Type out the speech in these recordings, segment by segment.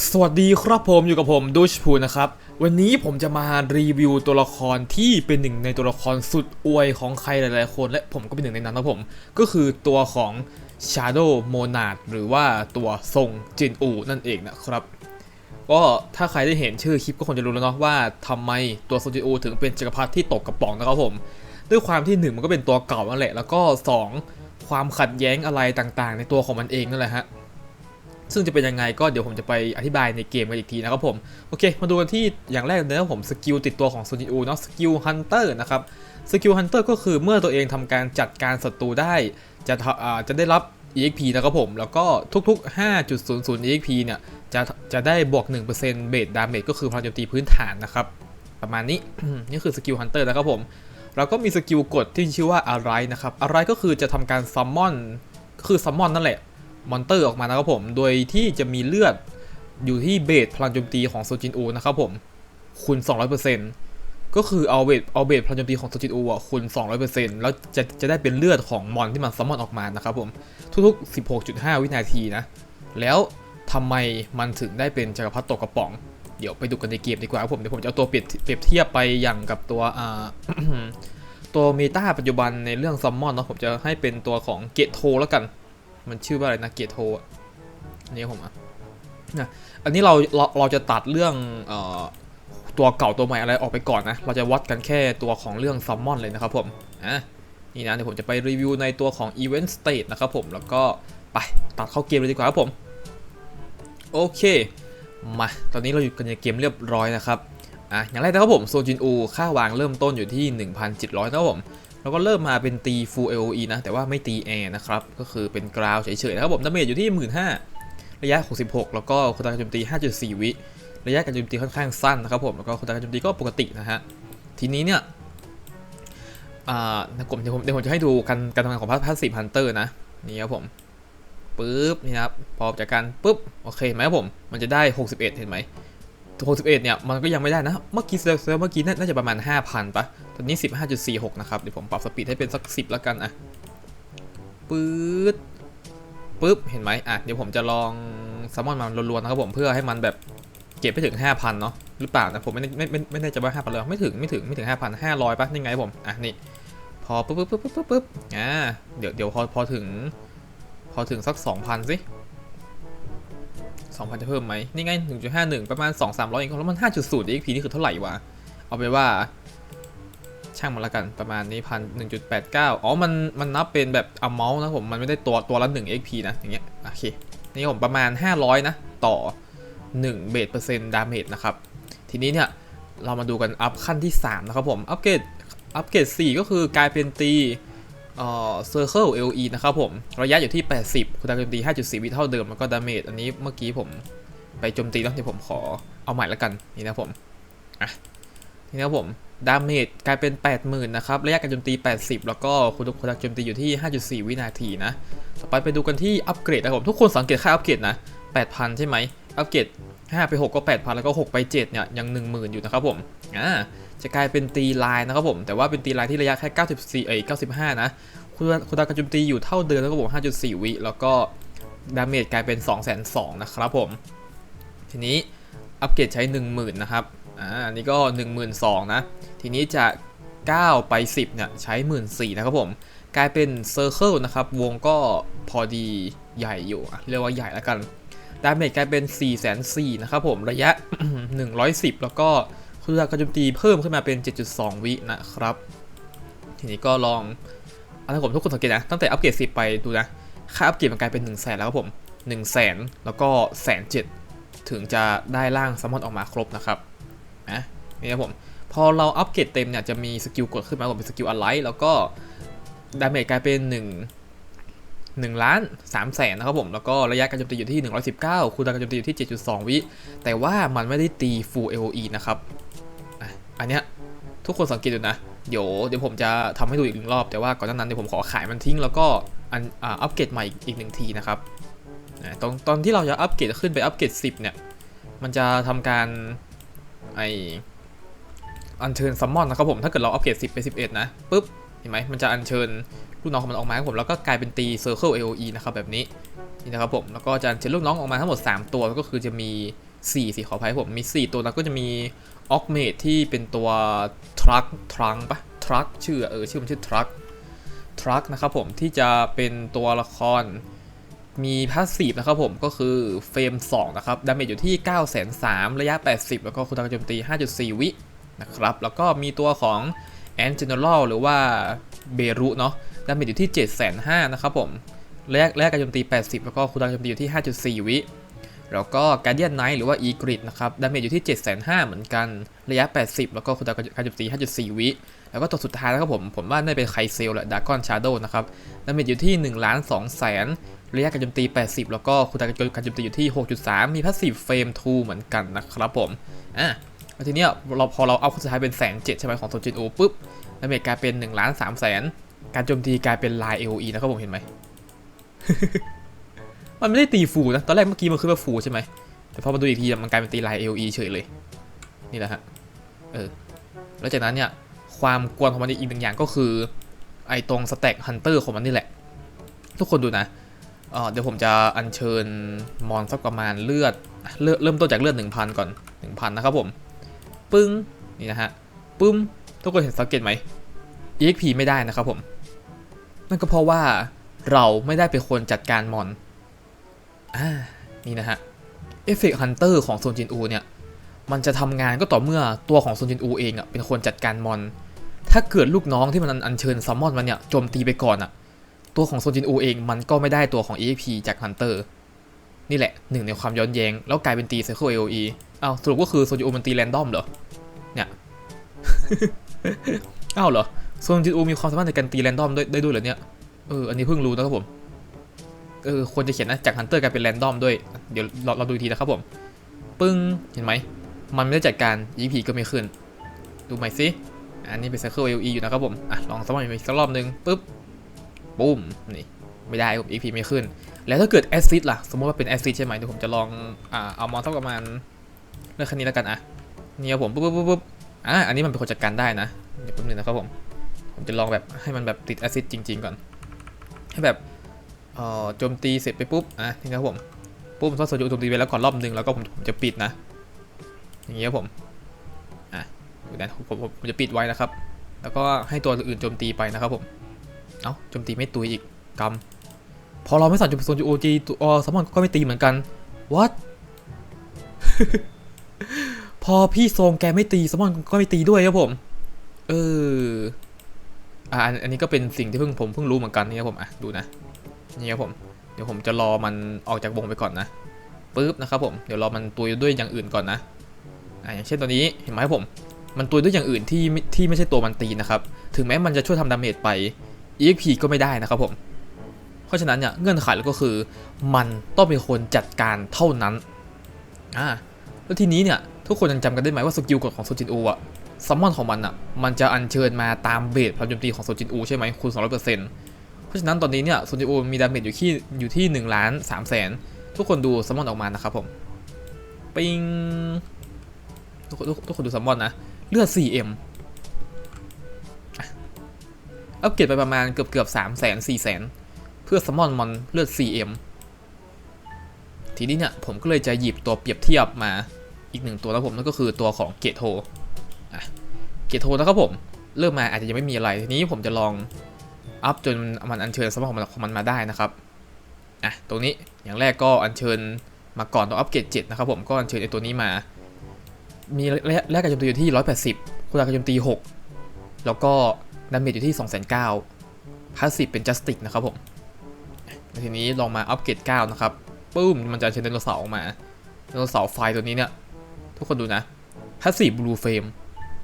สวัสดีครับผมอยู่กับผมดูชพูนะครับ วันนี้ผมจะมารีวิวตัวละครที่เป็นหนึ่งในตัวละครสุดอวยของใครหลายๆ คน และผมก็เป็นหนึ่งในนั้นนะผม ก็คือตัวของ Shadow Monad หรือว่าตัวทรงจินอูนั่นเองนะครับ ก็ถ้าใครได้เห็นชื่อคลิปก็คงจะรู้แล้วเนาะว่าทำไมตัวโซจิโอถึงเป็นจักรพรรดิที่ตกกระป๋องนะครับผม ด้วยความที่หนึ่งมันก็เป็นตัวเก่านั่นแหละแล้วก็สองความขัดแย้งอะไรต่างๆ ในตัวของมันเองนั่นแหละฮะ ซึ่งจะเป็นยังไงก็เดี๋ยวผมจะไปอธิบายในเกมกันอีกทีนะครับผม โอเค มาดูกันที่อย่างแรกเลยนะผมสกิลติดตัวของโซจิโอเนาะสกิลฮันเตอร์นะครับสกิลฮันเตอร์ก็คือเมื่อตัวเองทำการจัดการศัตรูได้ จะทำอ่าจะได้รับ EXP นะครับผม แล้วก็ทุกๆ 5.00 EXP เนี่ยจะจะได้บวก 1%เบสดาเมจก็คือพลังโจมตีพื้นฐานนะครับ ประมาณนี้ นี่คือสกิลฮันเตอร์นะครับผมเราก็มีสกิลกดที่ชื่อว่าอะไรนะครับอะไรก็คือจะทำการซัมมอนคือซัมมอนนั่นแหละ มอนเตอร์ออกมานะครับผม โดยที่จะมีเลือดอยู่ที่เบสพลังโจมตีของโซจินอูนะครับผมคูณ200%ก็คือเอาเบสเอาเบสพลังโจมตีของโซจินอูอะคูณ200%แล้วจะจะได้เป็นเลือดของมอนที่มันซัมมอนออกมานะครับผมทุกๆ 16.5 วินาทีนะ แล้วทำไมมันถึงได้เป็นจักรพรรดิตกกระป๋อง เดี๋ยวไปดูกันในเกมดีกว่าครับผมเดี๋ยวผมจะเอาตัวเปรียบเปรียบเทียบไปอย่างกับตัวอ่าตัวเมตาปัจจุบันในเรื่องซัมมอนเนาะผมจะให้เป็นตัวของเกตโทแล้วกัน มันชื่อว่าอะไรนะเกตโทอะอันนี่ผมอะนะอันนี้เราเราเราจะตัดเรื่องเอ่อตัวเก่าตัวใหม่อะไรออกไปก่อนนะ เราจะวัดกันแค่ตัวของเรื่องซัมมอนเลยนะครับผมอะนี่นะเดี๋ยวผมจะไปรีวิวในตัวของ Event State นะครับผมแล้วก็ไปตัดเข้าเกมเลยดีกว่าครับผม โอเคมาตอนนี้เราอยู่กันในเกมเรียบร้อยนะครับอะอย่างแรกนะครับผมโซจินอูค่าวางเริ่มต้นอยู่ที่ 1,700นะครับผม แล้วก็เริ่มมาเป็นตี full AOE นะ แต่ว่าไม่ตีแอร์นะครับ ก็คือเป็นกราวเฉยๆนะครับผมดาเมจอยู่ที่ 15,000ระยะ 66 แล้วก็คุณตาการโจมตี 5.4 วิ ระยะการโจมตีค่อนข้างสั้นนะครับผม แล้วก็คุณตาการโจมตีก็ปกตินะฮะ ทีนี้เนี่ยอ่าผมเดี๋ยวผมเดี๋ยวผมจะให้ดูการการทำงานของพาสซีฟฮันเตอร์นะ นี่ครับผมปึ๊บนี่นะครับพอจากการปึ๊บโอเคไหมครับผม มันจะได้ 61 เห็นไหม61 เนี่ย มันก็ยังไม่ได้นะ เมื่อกี้เซลล์เมื่อกี้น่าจะประมาณ 5,000ปะ ตอนนี้ 15.46 นะครับ เดี๋ยวผมปรับสปีดให้เป็นสัก 10 แล้วกันอะปื๊ดปึ๊บ เห็นไหมอะ เดี๋ยวผมจะลองซัมมอนมันรัวๆนะครับผม เพื่อให้มันแบบเก็บไปถึง 5,000 เนาะหรือเปล่านะ ผมไม่ไม่ไม่ไม่แน่ใจว่า5,000เลยไม่ถึงไม่ถึงไม่ถึง5,000 500ปะนี่ไงผม อะ นี่ พอปึ๊บปึ๊บปึ๊บปึ๊บปึ๊บอ่าเดี๋ยวเดี๋ยวพอพอถึง พอถึงสัก 2,000 สิ2,000 จะเพิ่มไหมนี่ไง 1.51 ประมาณ 2-300เองแล้วมัน 5.0 XP นี่คือเท่าไหร่วะ เอาไปว่า ช่างมันละกันประมาณนี้พัน1.89อ๋อ มันมันนับเป็นแบบ amount นะผม มันไม่ได้ตัวตัวละ1 XP นะอย่างเงี้ยโอเคนี่ผมประมาณ 500 นะ ต่อ 1 เบสเปอร์เซ็นต์ดาเมจนะครับ ทีนี้เนี่ย เรามาดูกันอัพขั้นที่ 3 นะครับผม อัปเกรดอัปเกรด4ก็คือกลายเป็นตีเอ่อ Circle LE นะครับผม ระยะอยู่ที่ 80 คุณดาโจมตี 5.4 วิเท่าเดิม แล้วก็ดาเมจอันนี้เมื่อกี้ผมไปโจมตีแล้วเดี๋ยวผมขอเอาใหม่ล้วกัน นี่นะผม อะ นี่นะครับผมดาเมจกลายเป็น 80,000 นะครับ ระยะการโจมตี 80 แล้วก็คุณคุณดาโจมตีอยู่ที่ 5.4 วินาทีนะ ต่อไปไปดูกันที่อัปเกรดนะครับผม ทุกคนสังเกตค่าอัปเกรดนะ 8,000 ใช่ไหม อัปเกรด 5 ไป 6 ก็ 8,000 แล้วก็ 6 ไป 7 เนี่ย ยัง 10,000 อยู่นะครับผม อ่า จะกลายเป็นตีลายนะครับผม แต่ว่าเป็นตีลายที่ระยะแค่ 94 เอ้ย 95 นะ คุณคุณดาวกระจุมตีอยู่เท่าเดิมแล้วก็บอก5.4 วิ แล้วก็ดาเมจกลายเป็น2 2 0 0 0 นะครับผม ทีนี้อัปเกรดใช้ 10,000 นะครับ อ่าอันนี้ก็ 12,000นะ ทีนี้จะ 9 ไป 10เนี่ยใช้ 14,000นะครับผม กลายเป็นเซอร์เคิลนะครับ วงก็พอดีใหญ่อยู่เรียกว่าใหญ่แล้วกันดาเมจกลายเป็น 4 4 0 0 0นะครับผมระยะ 110 แล้วก็คุณดาวกระจุมตีเพิ่มขึ้นมาเป็น 7.2 วินะครับ ทีนี้ก็ลองอันนั้ผมทุกคนสังเกตนะตั้งแต่อัปเกรด 10 ไปดูนะ ค่าอัปเกรดมันกลายเป็น1 0 0 0 0แสนแล้วครับผม 1 0 0 0 0แสนแล้วก็แสนเจ็ดถึงจะได้ร่างซัมมอนออกมาครบนะครับ นะนี่ครับผมพอเราอัปเกรดเต็มเนี่ยจะมีสกิลกดขึ้นมาผมเป็นสกิลอะไรแล้วก็ดาเมจกลายเป็น 1 1ล้าน3แสนนะครับผม แล้วก็ระยะการโจมตีอยู่ที่ 119 คูณการโจมตีอยู่ที่ 7.2 วิ แต่ว่ามันไม่ได้ตี full AOE นะครับอันเนี้ยทุกคนสังเกตดูนะเดี๋ยวเดี๋ยวผมจะทำให้ดูอีกหนึ่งรอบ แต่ว่าก่อนหน้านั้นเดี๋ยวผมขอขายมันทิ้ง แล้วก็อันอัปเกรดใหม่อีกหนึ่งทีนะครับตอนตอนที่เราจะอัปเกรดขึ้นไปอัปเกรด10เนี่ยมันจะทำการ ไออัญเชิญซัมมอนนะครับผม ถ้าเกิดเราอัปเกรด10 ไป 11 นะปุ๊บ เห็นไหมมันจะอัญเชิญลูกน้องของมันออกมาครับผม แล้วก็กลายเป็นตี Circle AOE นะครับแบบนี้นี่นะครับผม แล้วก็จะเชิญลูกน้องออกมาทั้งหมด 3 ตัวก็คือจะมี 4 สีขออภัยผม มี 4 ตัวแล้วก็จะมีออกเมดที่เป็นตัวทรัคทรังปะทรัคชื่อเออชื่อมันชื่อทรัคทรัคนะครับผมที่จะเป็นตัวละคร มีพาสซีฟนะครับผมก็คือเฟรม2นะครับดาเมจอยู่ที่ 9 3 0 0 0ระยะ 80 แล้วก็คุณทางโจมตี 5.4 วินะครับ แล้วก็มีตัวของ a n g e n e r a l หรือว่าเบรุเนาะดาเมจอยู่ที่ 7 5 0 0 0นะครับผมระยะระยะการโจมตี 80 แล้วก็คุณทางโจมตีอยู่ที่ 5.4 วิแล้วก็ Guardian Knight หรือว่า e g r i d นะครับ ดาเมจอยู่ที่ 7 5 0 0 0เหมือนกัน ระยะ 80 แล้วก็คุณทางการโจมตี5.4 วิ แล้วก็ตัวสุดท้ายนะครับผม ผมว่าน่าจะเป็นไคเซลแหละดากอนชาร์โดนะครับ ดาเมจอยู่ที่1ล้าน2แสน ระยะการโจมตี 80 แล้วก็คุณตาการโจมตีอยู่ที่ 6.3 มีพาสซีฟเฟรม2เหมือนกันนะครับผม อะทีเนี้ยเราพอเราเอาคนสุดท้ายเป็นแสนเจ็ดใช่ไหมของโซจินโอปุ๊บดาเมจกลายเป็น1ล้าน3แสนการโจมตีกลายเป็นลาย AOE นะครับผมเห็นไหม มันไม่ได้ตีฟูนะ ตอนแรกเมื่อกี้มันคือว่าฟูใช่ไหม แต่พอมาดูอีกทีมันกลายเป็นตีลาย AOE เฉยเลย นี่แหละฮะ เออ แล้วจากนั้นเนี่ยความกวนของมันอีกหนึ่งอย่างก็คือ ไอ้ตรงสแต็กฮันเตอร์ของมันนี่แหละ ทุกคนดูนะ เดี๋ยวผมจะอัญเชิญมอนสักประมาณเลือดเลือดเริ่มต้นจากเลือด 1,000 ก่อน 1,000 นะครับผม ปึ้ง นี่นะฮะ ปึ้ม ทุกคนเห็นสังเกตไหม EXP ไม่ได้นะครับผม นั่นก็เพราะว่าเราไม่ได้เป็นคนจัดการมอน อ่า นี่นะฮะ เอฟเฟกต์ฮันเตอร์ของโซนจินอูเนี่ย มันจะทำงานก็ต่อเมื่อตัวของโซนจินอูเองอะเป็นคนจัดการมอน ถ้าเกิดลูกน้องที่มันอัญเชิญซัมมอนมันเนี่ยโจมตีไปก่อนอะ ตัวของโซจินอูเองมันก็ไม่ได้ตัวของ EXP จากฮันเตอร์นี่แหละหนึ่งในความย้อนแย้ง แล้วกลายเป็นตี Cycle AOE อ้าสรุปก็คือโซจินอูมันตีแรนดอมเหรอ เนี่ยอ้าวเหรอโซจินอูมีความสามารถในการตีแรนดอมได้ด้วยเหรอเนี่ยเอออันนี้เพิ่งรู้นะครับผมเออควรจะเขียนนะจากฮันเตอร์กลายเป็นแรนดอมด้วย เดี๋ยวเราเราดูทีนะครับผม ปึ้ง เห็นไหม มันไม่ได้จัดการ EXP ก็ไม่ขึ้น ดูใหม่สิ อันนี้เป็น Cycle AOE อยู่นะครับผม อะ ลองสมัครอีกสักรอบหนึงปุ๊บ ปุ้มนี่ไม่ได้ผม EXP ไม่ขึ้น แล้วถ้าเกิดแอซิดล่ะ สมมติว่าเป็นแอซิดใช่ไหมเดี๋ยวผมจะลองอ่าเอามอนสักประมาณเลือกคันนี้แล้วกันอะนี่ครับผมปุ๊บปุ๊บปุ๊บอะอันนี้มันเป็นคนจัดการได้นะเดี๋ยวแป๊บนึงนะครับผมผมจะลองแบบให้มันแบบติดแอซิดจริง ๆ ก่อน ให้แบบเอ่อโจมตีเสร็จไปปุ๊บอะนี่ครับผมปุ๊บผมทดสอบโจมตีไปแล้วก่อนรอบนึงแล้วก็ผมผมจะปิดนะ อย่างนี้ครับผมอะดูนะผมผมผมจะปิดไว้นะครับ แล้วก็ให้ตัวอื่นโจมตีไปนะครับผม เอ้าโจมตีไม่ตุยอีกกำพอเราไม่สั่นจุดโซนจูโอจีตัวซัมอนก็ไม่ตีเหมือนกัน what พอพี่โซงแกไม่ตีซัมอนก็ไม่ตีด้วยครับผม เอออ่าอันนี้ก็เป็นสิ่งที่เพิ่งผมเพิ่งรู้เหมือนกันนี่ครับผมอะดูนะนี่ครับผมเดี๋ยวผมจะรอมันออกจากวงไปก่อนนะปึ๊บนะครับผมเดี๋ยวรอมันตุยด้วยอย่างอื่นก่อนนะอ่าอย่างเช่นตัวนี้เห็นไหมครับผม มันตุยด้วยอย่างอื่นที่ที่ไม่ใช่ตัวมันตีนะครับ ถึงแม้มันจะช่วยทำดาเมจไป EXP ก็ไม่ได้นะครับผม เพราะฉะนั้นเนี่ยเงื่อนไขแล้วก็คือ มันต้องเป็นคนจัดการเท่านั้นอ่าแล้วทีนี้เนี่ยทุกคนยังจำกันได้ไหมว่าสกิลกดของโซจินอูอะซัมมอนของมันอะมันจะอัญเชิญมาตามเบสพลังโจมตีของโซจินอูใช่ไหมคูณ200%เพราะฉะนั้นตอนนี้เนี่ยโซจินอูมีดาเมจอยู่ที่อยู่ที่1ล้าน3แสนทุกคนดูซัมมอนออกมานะครับผมปิงทุกคนทุกทุกคนดูซัมมอนนะเลือด 4M อัปเกรดไปประมาณเกือบเกือบสามแสนสี่แสนเพื่อสมอนมอนเลือด 4M ทีนี้เนี่ยผมก็เลยจะหยิบตัวเปรียบเทียบมาอีกหนึ่งตัวแล้วผมนั่นก็คือตัวของเกตโทอะเกตโทนะครับผม เริ่มมาอาจจะยังไม่มีอะไร ทีนี้ผมจะลองอัพจนมันอัญเชิญสมองมันของมันมาได้นะครับอะตรงนี้อย่างแรกก็อัญเชิญมาก่อนตัวอัปเกรด7นะครับผมก็อัญเชิญไอตัวนี้มา มีแรกการโจมตีอยู่ที่ 180คุณการโจมตี 6 แล้วก็ ดาเมจอยู่ที่ 2 9 0 0 0พาสซีฟเป็นจัสติกนะครับผมทีนี้ลองมาอัปเกรด9นะครับปุ้มมันจะเชิญไดโนเสาร์ออกมาไดโนเสาร์ไฟตัวนี้เนี่ย ทุกคนดูนะพาสซีฟบลูเฟรม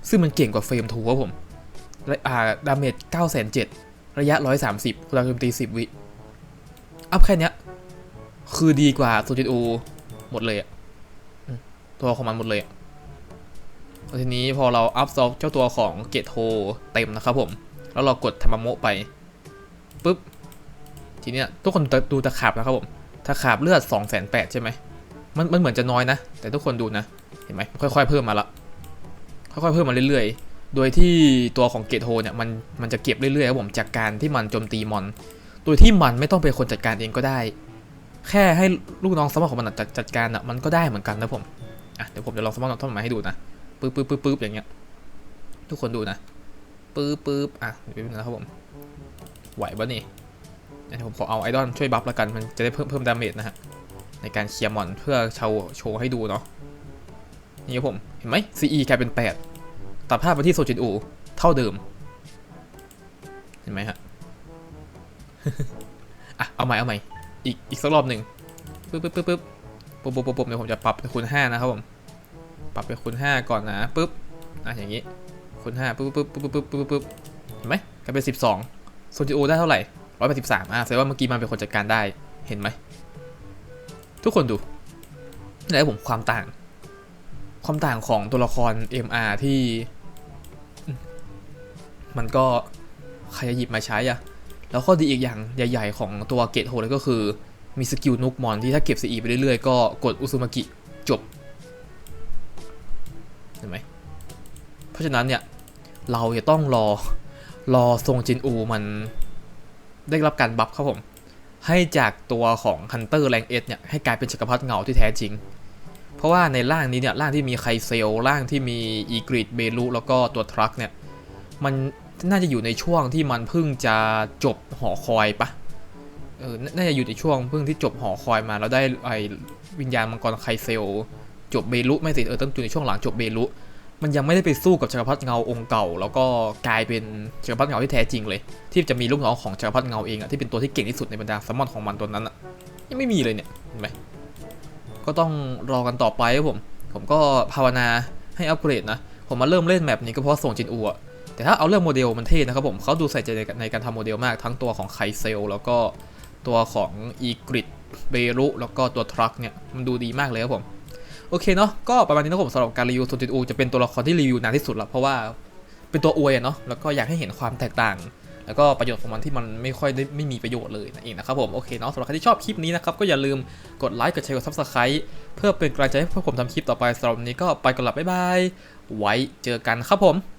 ซึ่งมันเก่งกว่าเฟรมทูครับผมและอ่าดาเมจ9 7 0 0ระยะ 130คุณการโจมตี10 วิ อัพแค่เนี้ยคือดีกว่าโซจิโอหมดเลยอะตัวของมันหมดเลยอะ ทีนี้พอเราอัพซอฟเจ้าตัวของเกตโฮเต็มนะครับผม แล้วเรากดธรรมโมไปปุ๊บ ทีเนี้ยทุกคนดูตะขาบนะครับผมตะขาบเลือด2องแสนแปดใช่ไหมมันมันเหมือนจะน้อยนะ แต่ทุกคนดูนะ เห็นไหมค่อยๆเพิ่มมาละ ค่อยๆเพิ่มมาเรื่อยๆ โดยที่ตัวของเกตโฮเนี่ยมันมันจะเก็บเรื่อยๆครับผมจากการที่มันโจมตีมอน โดยที่มันไม่ต้องเป็นคนจัดการเองก็ได้ แค่ให้ลูกน้องสมองของมันจัดจัดการอะมันก็ได้เหมือนกันนะผมอะเดี๋ยวผมจะลองสมองท่อนมาให้ดูนะ ปึ๊บปึ๊บปึ๊บปึ๊บอย่างเงี้ย ทุกคนดูนะปึ๊บปึ๊บอะเดี๋ยวนะครับผม ไหวปะนี่เดี๋ยวผมขอเอาไอดอลช่วยบัฟแล้วกัน มันจะได้เพิ่มเพิ่มดาเมจนะฮะ ในการเคลียร์มอนเพื่อโชว์โชว์ให้ดูเนาะ นี่ครับผม เห็นไหม CE กลายเป็น 8 ตัดภาพไปที่โซจินอู เท่าเดิม เห็นไหมฮะ อะ เอาใหม่เอาใหม่ อีกอีกสักรอบหนึ่งปึ๊บปึ๊บปึ๊บปึ๊บปุ๊บปุ๊บปุ๊บเดี๋ยวผมจะปรับไปคูณ5นะครับผม ปรับไปคูณ5ก่อนนะปึ๊บอะอย่างนี้คูณ5ปึ๊บปึ๊บปึ๊บปึ๊บปึ๊บปึ๊บเห็นไหมกลายเป็น 12โซจิโอได้เท่าไหร่183อะแสดงว่าเมื่อกี้มันเป็นคนจัดการได้เห็นไหม ทุกคนดูนี่แหละผมความต่าง ความต่างของตัวละคร MR ที่ มันก็ใครจะหยิบมาใช้อะแล้วข้อดีอีกอย่างใหญ่ ๆ ของตัวเกตโฮเลยก็คือ มีสกิลนุกมอนที่ถ้าเก็บ CE ไปเรื่อยๆ ก็กดอุซุมากิจบ เห็นไหมเพราะฉะนั้นเนี่ยเราจะต้องรอรอทรงจินอูมันได้รับการบัฟครับผม ให้จากตัวของฮันเตอร์แรงเอสเนี่ยให้กลายเป็นจักรพรรดิเงาที่แท้จริง เพราะว่าในร่างนี้เนี่ยร่างที่มีไคเซลร่างที่มีอีกริดเบลูแล้วก็ตัวทรัคเนี่ยมันน่าจะอยู่ในช่วงที่มันเพิ่งจะจบหอคอยปะเออน่าจะอยู่ในช่วงเพิ่งที่จบหอคอยมาแล้วได้ไอวิญญาณมังกรไคเซล จบเบลุไม่สิเออต้องอยู่ในช่วงหลังจบเบลุมันยังไม่ได้ไปสู้กับจักรพรรดิเงาองค์เก่า แล้วก็กลายเป็นจักรพรรดิเงาที่แท้จริงเลย ที่จะมีลูกน้องของจักรพรรดิเงาเองอะที่เป็นตัวที่เก่งที่สุดในบรรดาซัมมอนของมันตัวนั้นอะยังไม่มีเลยเนี่ยเห็นไหมก็ต้องรอกันต่อไปครับผม ผมก็ภาวนาให้อัปเกรดนะ ผมมาเริ่มเล่นแมปนี้ก็เพราะส่งจินอูอะแต่ถ้าเอาเรื่องโมเดลมันเท่นะครับผมเขาดูใส่ใจในการในการทำโมเดลมากทั้งตัวของไคเซลแล้วก็ตัวของอีกริดเบรุแล้วก็ตัวทรัคเนี่ยมันดูดีมากเลยครับผม โอเคเนาะก็ประมาณนี้นะผมสำหรับการรีวิวโซนจิตอูจะเป็นตัวละครที่รีวิวนานที่สุดละเพราะว่าเป็นตัวอวยเนาะแล้วก็อยากให้เห็นความแตกต่าง แล้วก็ประโยชน์ของมันที่มันไม่ค่อยได้ไม่มีประโยชน์เลยนั่นเองนะครับผมโอเคเนาะสำหรับใครที่ชอบคลิปนี้นะครับก็อย่าลืมกดไลค์กดแชร์กดซับสไครต์เพื่อเป็นกำลังใจให้พวกผมทำคลิปต่อไปสำหรับวันนี้ก็ไปกันละบ๊ายบายไว้เจอกันครับผม